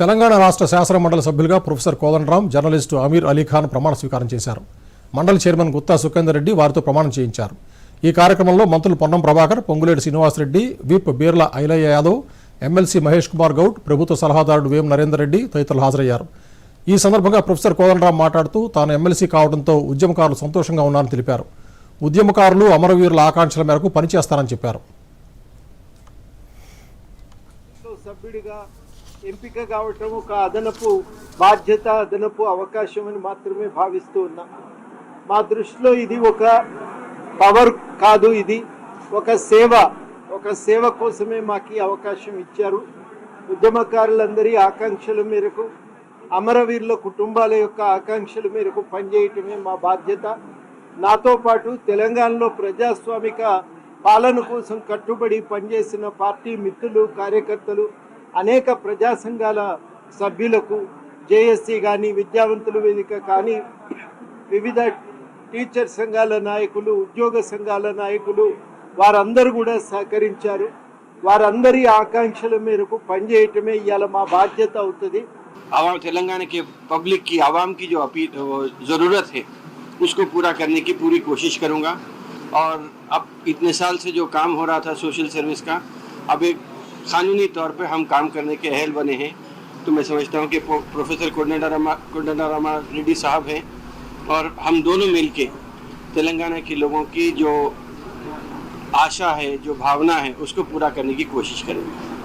తెలంగాణ రాష్ట్ర శాసన మండలి సభ్యులుగా ప్రొఫెసర్ కోదండరాం జర్నలిస్టు అమీర్ అలీ ఖాన్ ప్రమాణ స్వీకారం చేశారు. మండలి చైర్మన్ గుత్తా సుఖేందర్ రెడ్డి వారితో ప్రమాణం చేయించారు. ఈ కార్యక్రమంలో మంత్రులు పొన్నం ప్రభాకర్ పొంగులేటి శ్రీనివాసరెడ్డి విప్ బీర్ల ఐలయ్య యాదవ్ ఎమ్మెల్సీ మహేష్ కుమార్ గౌడ్ ప్రభుత్వ సలహాదారుడు వేం నరేందర్ రెడ్డి తదితరులు హాజరయ్యారు. ఈ సందర్భంగా ప్రొఫెసర్ కోదండరాం మాట్లాడుతూ తాను ఎమ్మెల్సీ కావడంతో ఉద్యమకారులు సంతోషంగా ఉన్నారని తెలిపారు. ఉద్యమకారులు అమరవీరుల ఆకాంక్షల మేరకు పనిచేస్తారని చెప్పారు. ఎంపిక కావటం ఒక అదనపు బాధ్యత అదనపు అవకాశం అని మాత్రమే భావిస్తూ ఉన్నా. మా దృష్టిలో ఇది ఒక పవర్ కాదు ఇది. ఒక సేవ ఒక సేవ కోసమే మాకు అవకాశం ఇచ్చారు. ఉద్యమకారులందరి ఆకాంక్షల మేరకు అమరవీరుల కుటుంబాల యొక్క ఆకాంక్షల మేరకు పనిచేయటమే మా బాధ్యత. నాతో పాటు తెలంగాణలో ప్రజాస్వామిక పాలన కోసం కట్టుబడి పనిచేసిన పార్టీ మిత్రులు కార్యకర్తలు అనేక ప్రజా సంఘాల సభ్యులకు జేఎస్సీ కానీ విద్యావంతుల వేదిక కానీ వివిధ టీచర్ సంఘాల నాయకులు ఉద్యోగ సంఘాల నాయకులు వారందరూ కూడా సహకరించారు వారందరి ఆకాంక్షల మేరకు పనిచేయటమే ఇవాళ మా బాధ్యత అవుతుంది आवाम तेलंगाना के पब्लिक की आवाम की जो अपील वो ज़रूरत है उसको पूरा करने की पूरी कोशिश करूँगा और अब इतने साल से जो काम हो रहा था सोशल सर्विस का अब एक कानूनी तौर पर हम काम करने के अहल बने हैं। तो मैं समझता हूँ कि प्रोफेसर कोडनेडा रामा रेड्डी साहब हैं और हम दोनों मिलके तेलंगाना के लोगों की जो आशा है, जो भावना है, उसको पूरा करने की कोशिश करेंगे।